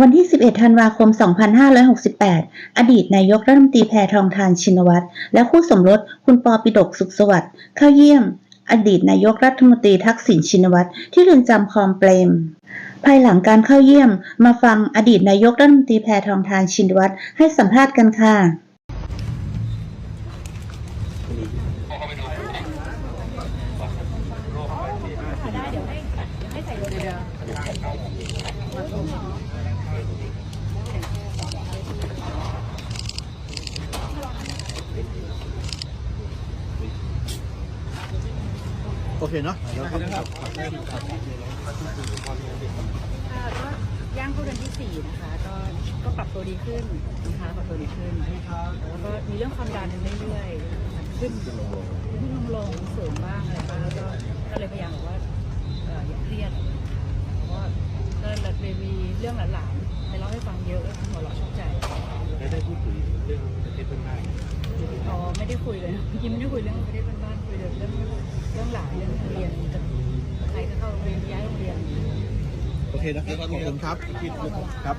วันที่ 11 ธันวาคม 2568 อดีตนายกรัฐมนตรีแพทองทานชินวัตร และคู่สมรสคุณปอปิดกสุขสวัสดิ์เข้าเยี่ยม อดีตนายกรัฐมนตรีทักษิณชินวัตรที่เรือนจำคลองเปรม ภายหลังการเข้าเยี่ยม มาฟังอดีตนายกรัฐมนตรีแพทองทานชินวัตรให้สัมภาษณ์กันค่ะ โอเคเนาะแล้วก็ย่างเข้าเดือนที่สี่นะคะ ก็ก็ปรับตัวดีขึ้นนะคะปรับตัวดีขึ้นแล้วก็มีเรื่องความดันเรื่อยๆขึ้นขึ้นลงลงสูงบ้าง รื่องหลานๆไปเล่าให้ฟังเยอะแล้วหัวเราะชอบใจได้ได้พูดคุยเรื่องประเทศเพื่อนบ้านอ๋อไม่ได้คุยเลยเมื่อกี้ไม่ได้คุยเรื่องประเทศบ้านๆคุยเรื่องเรื่องหลานเรื่องเรียนจะใครจะเข้าโรงเรียนย้ายโรงเรียนโอเคนะครับขอบคุณครับครับ